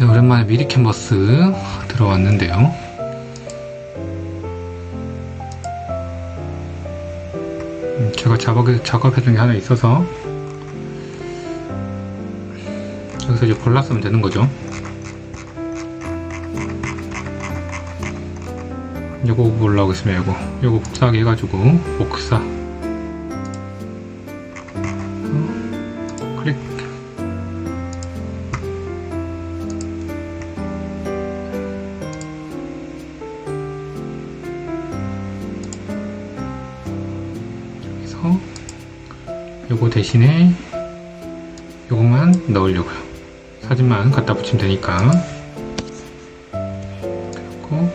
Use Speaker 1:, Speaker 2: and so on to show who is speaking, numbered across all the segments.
Speaker 1: 네, 오랜만에 미리 캔버스 들어왔는데요. 음, 제가 작업, 작업해둔 게 하나 있어서 여기서 이제 골랐으면 되는 거죠. 요거 보려고 있으면 요거 요거 복사하기 해가지고 복사 여기서 요거 대신에 요것만 넣으려고요. 사진만 갖다 붙이면 되니까. 그리고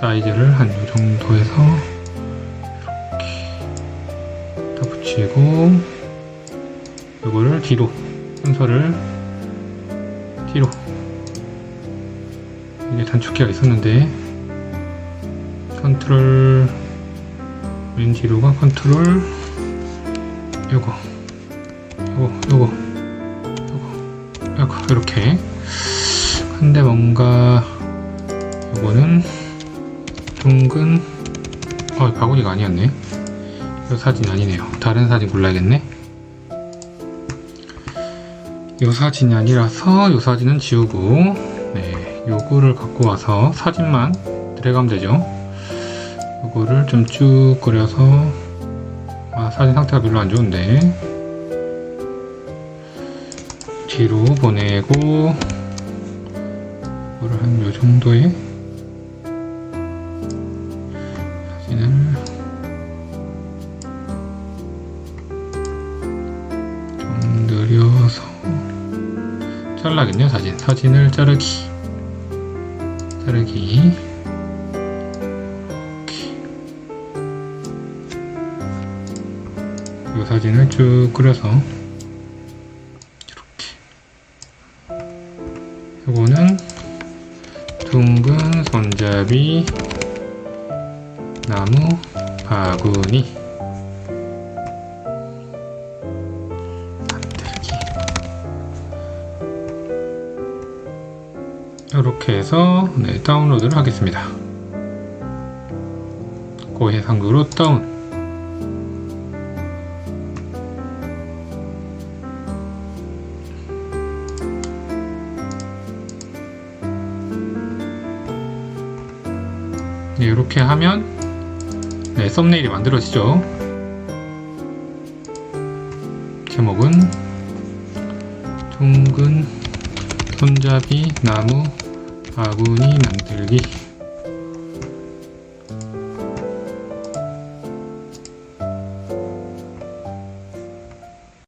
Speaker 1: 사이즈를 한 요 정도에서 이렇게 갖다 붙이고 요거를 뒤로 순서를 뒤로. 이게 단축키가 있었는데 컨트롤 맨 뒤로가 컨트롤 요거. 요거 요거. 요거. 요거. 이렇게. 근데 뭔가 요거는 둥근 어 바구니가 아니었네. 이 사진 아니네요. 다른 사진 골라야겠네. 이 사진이 아니라서 이 사진은 지우고 네 요거를 갖고 와서 사진만 들어가면 되죠 요거를 좀 쭉 그려서 아 사진 상태가 별로 안 좋은데. 뒤로 보내고 이거를 한 요 정도의 사진을 좀 느려서 잘라겠네요 사진. 사진을 자르기. 자르기 이 사진을 쭉 그려서 이렇게. 요거는 둥근 손잡이 나무 바구니. 만들기. 이렇게 해서 네, 다운로드를 하겠습니다. 고해상도로 다운 네, 이렇게 하면 네, 썸네일이 만들어지죠. 제목은 둥근 손잡이 나무 바구니 만들기